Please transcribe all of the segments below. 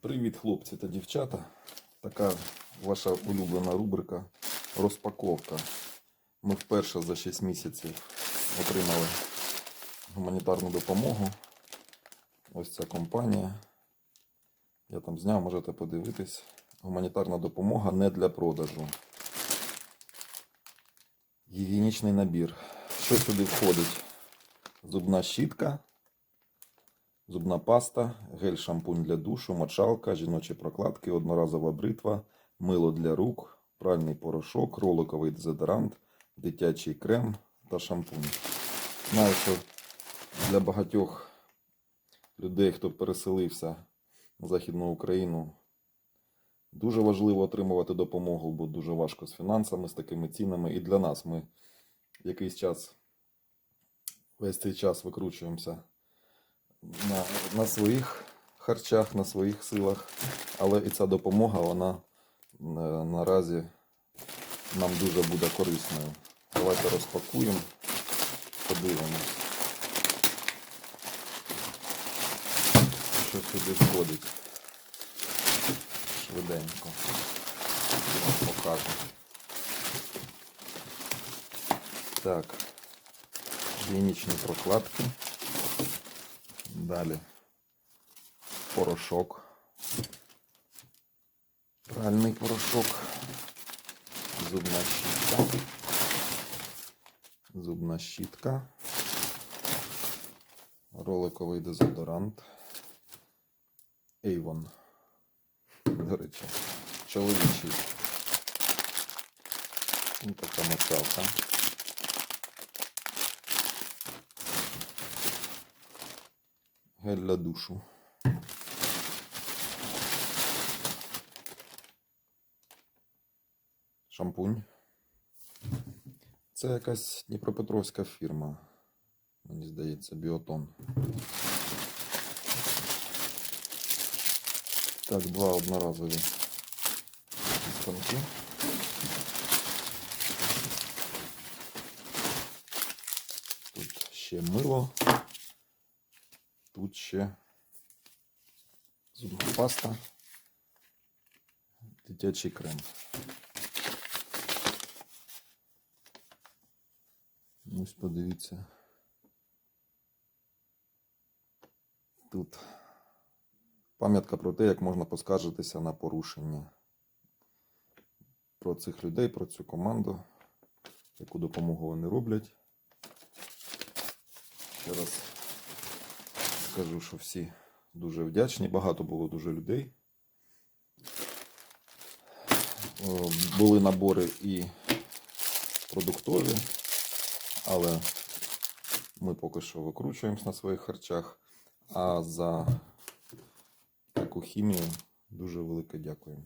Привіт, хлопці та дівчата. Така ваша улюблена рубрика розпаковка. Ми вперше за 6 місяців отримали гуманітарну допомогу. Ось ця компанія. Я там зняв, можете подивитись. Гуманітарна допомога не для продажу. Гігієнічний набір. Що сюди входить? Зубна щітка, Зубна паста, гель-шампунь для душу, мочалка, жіночі прокладки, одноразова бритва, мило для рук, пральний порошок, роликовий дезодорант, дитячий крем та шампунь. Знаю, що для багатьох людей, хто переселився на Західну Україну, дуже важливо отримувати допомогу, бо дуже важко з фінансами, з такими цінами. І для нас ми якийсь час, весь цей час викручуємося на, на своїх харчах, на своїх силах. Але і ця допомога, вона е, наразі нам дуже буде корисною. Давайте розпакуємо, подивимось, що сюди входить. Швиденько. Вам покажу. Так, гігієнічні прокладки. Далі порошок. Пральний порошок. Зубна щітка. Зубна щітка. Роликовий дезодорант. Avon. До речі, чоловічий. Ось така мочалка. Гель для душу. Шампунь. Це якась Дніпропетровська фірма. Мені здається, біотон. Так, два одноразові станки. Тут ще мило. Тут ще зубна паста, дитячий крем. Ось подивіться. Тут пам'ятка про те, як можна поскаржитися на порушення. Про цих людей, про цю команду, яку допомогу вони роблять. Ще раз скажу, що всі дуже вдячні. Багато було дуже людей. Були набори і продуктові, але ми поки що викручуємось на своїх харчах. А за таку хімію дуже велике дякуємо.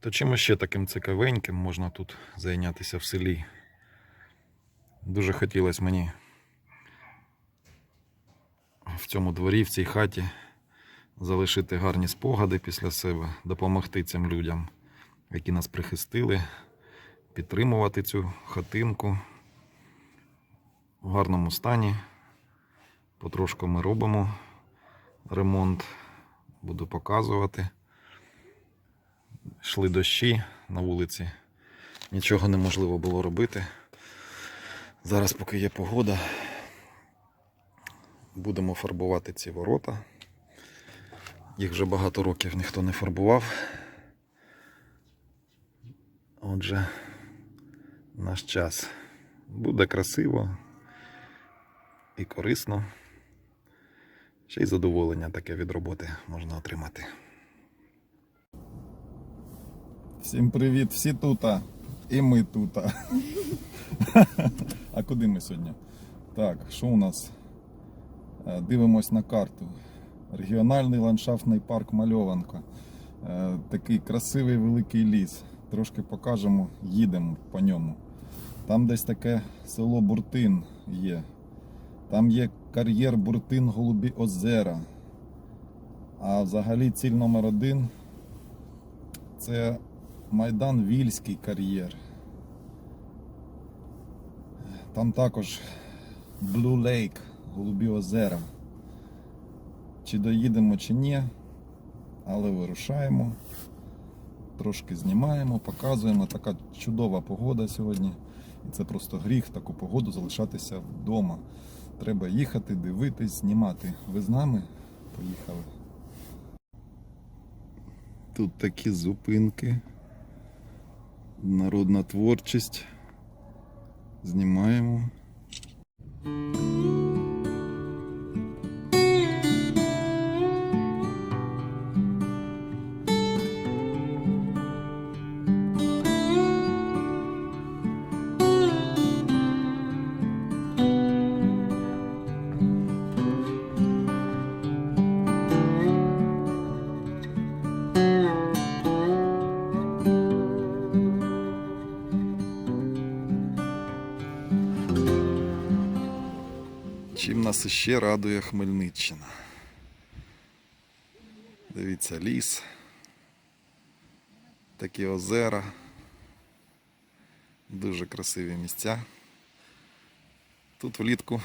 То чим ще таким цікавеньким можна тут зайнятися в селі? Дуже хотілося мені в цьому дворі, в цій хаті залишити гарні спогади після себе, допомогти цим людям, які нас прихистили, підтримувати цю хатинку в гарному стані. Потрошку ми робимо ремонт, буду показувати. Йшли дощі на вулиці, нічого неможливо було робити. Зараз, поки є погода, будемо фарбувати ці ворота. Їх вже багато років ніхто не фарбував. Отже, наш час буде красиво і корисно. Ще й задоволення таке від роботи можна отримати. Всім привіт, всі тута. І ми тута. А куди ми сьогодні? Так, що у нас? Е, Дивимось на карту. Регіональний ландшафтний парк Мальованка. Е, Такий красивий великий ліс. Трошки покажемо, їдемо по ньому. Там десь таке село Буртин є. Там є кар'єр Буртин Голубі Озера. А взагалі ціль номер один це Майдан Вільський кар'єр. Там також Blue Lake, Голубі озера. Чи доїдемо, чи ні, але вирушаємо. Трошки знімаємо, показуємо. Така чудова погода сьогодні. І це просто гріх таку погоду залишатися вдома. Треба їхати, дивитись, знімати. Ви з нами? Поїхали. Тут такі зупинки. Народна творчість. Знімаємо. Чим нас іще радує Хмельниччина. Дивіться, ліс, такі озера, дуже красиві місця. Тут влітку,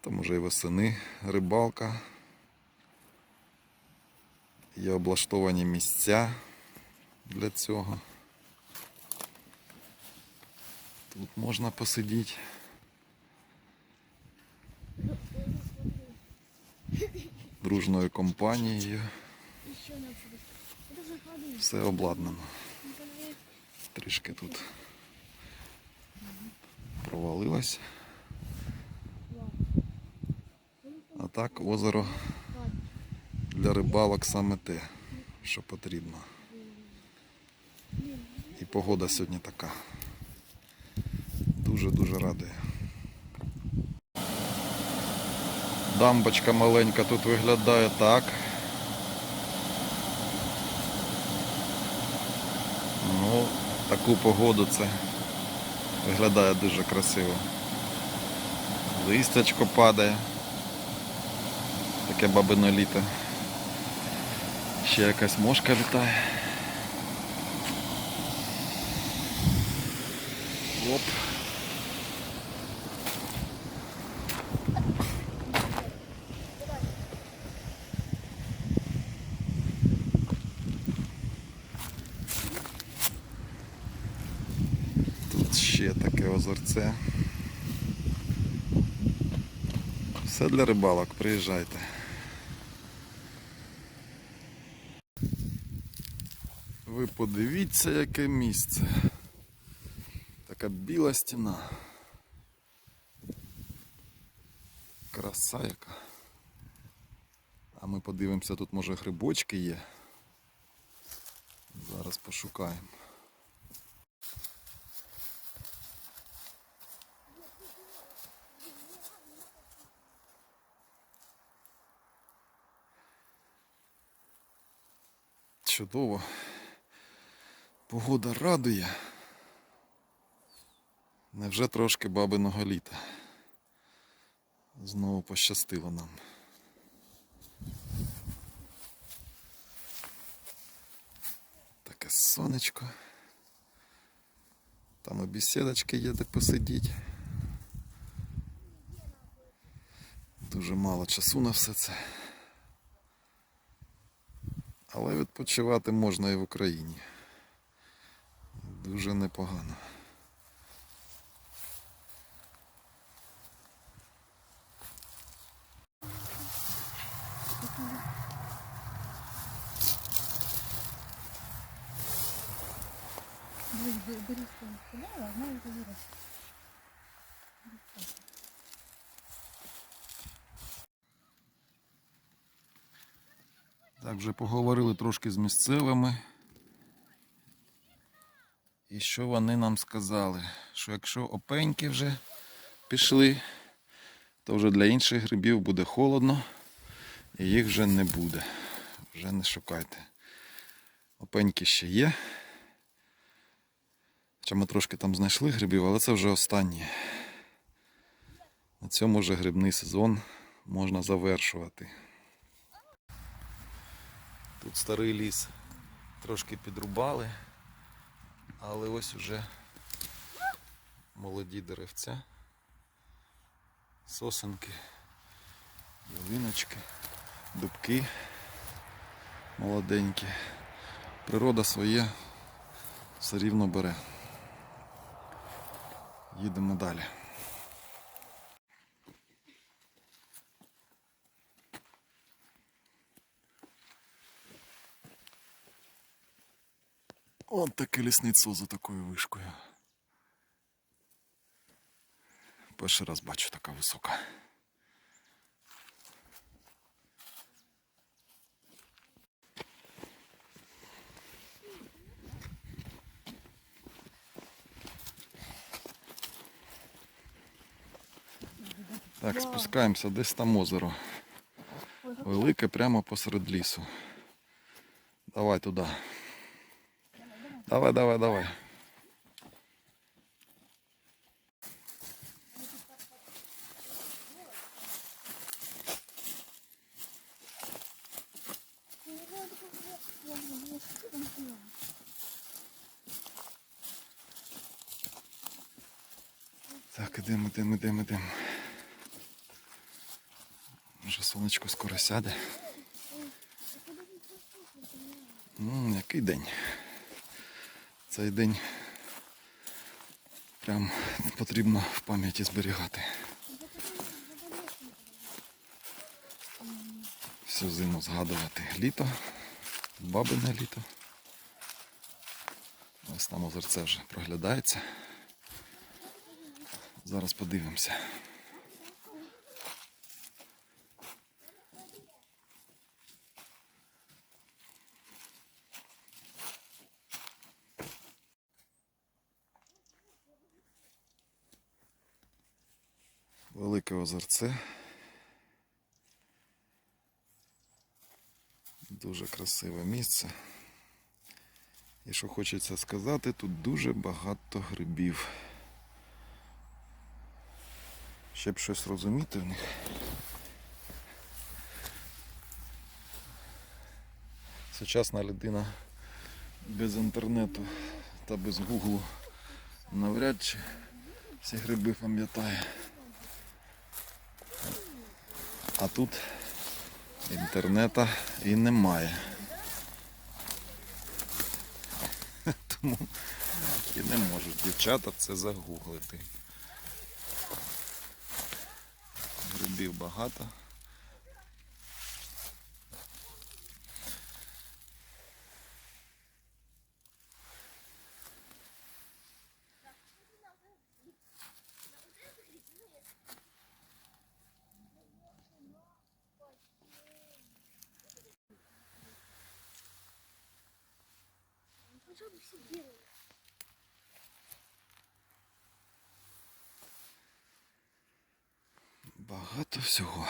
та може і восени, рибалка. Є облаштовані місця для цього. Тут можна посидіти. Дружною компанією. Все обладнано. Трішки тут провалилось. А так озеро для рибалок саме те, що потрібно. І погода сьогодні така. Дуже-дуже радує. Дамбочка маленька тут виглядає так. Ну, таку погоду це виглядає дуже красиво. Листячко падає. Таке бабине літо. Ще якась мошка літає. Оп. Тут ще таке озерце. Все для рибалок, приїжджайте. Ви подивіться, яке місце. Така біла стіна. Краса яка. А ми подивимося, тут може грибочки є. Зараз пошукаємо. Чудово. Погода радує. Невже трошки бабиного літа. Знову пощастило нам. Таке сонечко. Там і бесідочки є де посидіти. Дуже мало часу на все це. Але відпочивати можна і в Україні. Дуже непогано. Так, вже поговорили трошки з місцевими. І що вони нам сказали? Що якщо опеньки вже пішли, то вже для інших грибів буде холодно і їх вже не буде. Вже не шукайте. Опеньки ще є. Хоча ми трошки там знайшли грибів, але це вже останні. На цьому вже грибний сезон можна завершувати. Тут старий ліс трошки підрубали, але ось уже молоді деревця, сосенки, ялиночки, дубки молоденькі. Природа своє все рівно бере. Їдемо далі. От таке лісництво за такою вишкою. Перший раз бачу така висока. Так, спускаємося, десь там озеро. Велике прямо посеред лісу. Давай туди. Давай, давай, давай. Так, ідемо, ідемо, ідемо, ідемо. Вже сонечко скоро сяде. М, який день. Цей день прям потрібно в пам'яті зберігати. Всю зиму згадувати літо, бабине літо. Ось там озерце вже проглядається. Зараз подивимося. Велике озерце. Дуже красиве місце. І що хочеться сказати, тут дуже багато грибів. Щоб щось розуміти в них. Сучасна людина без інтернету та без гуглу навряд чи всі гриби пам'ятає. А тут інтернета і немає. Тому і не можуть дівчата це загуглити. Грибів багато. Багато всього.